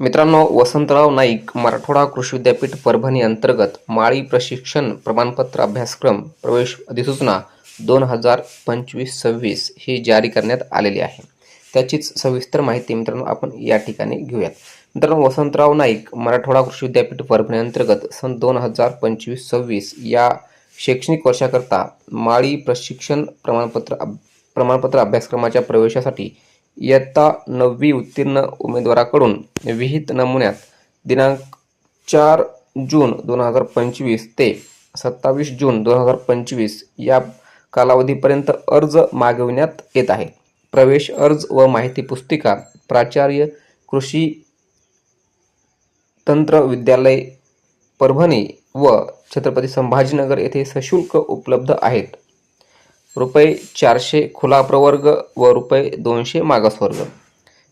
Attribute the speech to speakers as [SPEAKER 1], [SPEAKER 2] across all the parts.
[SPEAKER 1] मित्रांनो वसंतराव नाईक मराठवाडा कृषी विद्यापीठ परभणी अंतर्गत माळी प्रशिक्षण प्रमाणपत्र अभ्यासक्रम प्रवेश अधिसूचना दोन हजार पंचवीस सव्वीस ही जारी करण्यात आलेली आहे. त्याचीच सविस्तर माहिती मित्रांनो आपण या ठिकाणी घेऊयात. मित्रांनो वसंतराव नाईक मराठवाडा कृषी विद्यापीठ परभणी अंतर्गत सन दोन हजार पंचवीस सव्वीस या शैक्षणिक वर्षाकरता माळी प्रशिक्षण प्रमाणपत्र प्रमाणपत्र अभ्यासक्रमाच्या प्रवेशासाठी इयत्ता नववी उत्तीर्ण उमेदवाराकडून विहित नमुन्यात दिनांक चार जून दोन हजार पंचवीस ते सत्तावीस जून दोन हजार पंचवीस या कालावधीपर्यंत अर्ज मागविण्यात येत आहे. प्रवेश अर्ज व माहिती पुस्तिका प्राचार्य कृषी तंत्र विद्यालय परभणी व छत्रपती संभाजीनगर येथे सशुल्क उपलब्ध आहेत. रुपये चारशे खुला प्रवर्ग व रुपये दोनशे मागासवर्ग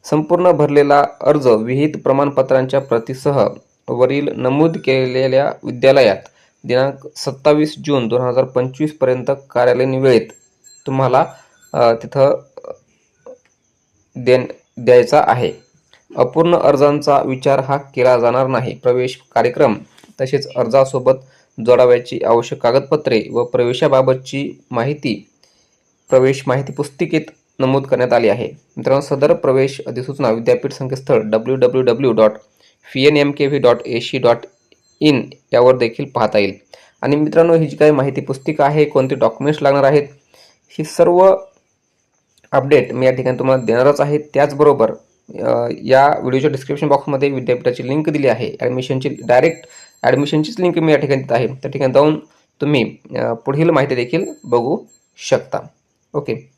[SPEAKER 1] संपूर्ण भरलेला अर्ज विहित प्रमाणपत्रांच्या प्रतीसह वरील नमूद केलेल्या विद्यालयात दिनांक सत्तावीस जून दोन हजार पंचवीसपर्यंत कार्यालयीन वेळेत तुम्हाला तिथं देन द्यायचा आहे. अपूर्ण अर्जांचा विचार हा केला जाणार नाही. प्रवेश कार्यक्रम तसेच अर्जासोबत जोडावयाची आवश्यक कागदपत्रे व प्रवेशाबाबतची माहिती प्रवेश माहिती पुस्तिकेत नमूद करण्यात आली आहे. मित्रांनो सदर प्रवेश अधिसूचना विद्यापीठ संकेतस्थळ W W W dot F N M K V dot A C dot in यावर देखील पाहता येईल. आणि मित्रांनो ही जी काही माहिती पुस्तिका आहे कोणते डॉक्युमेंट्स लागणार आहेत ही सर्व अपडेट मी या ठिकाणी तुम्हाला देणारच आहे. त्याचबरोबर या व्हिडिओच्या डिस्क्रिप्शन बॉक्समध्ये विद्यापीठाची लिंक दिली आहे. ॲडमिशनची डायरेक्ट ॲडमिशनचीच लिंक मी या ठिकाणी देत आहे. त्या ठिकाणी जाऊन तुम्ही पुढील माहिती देखील बघू शकता. okay.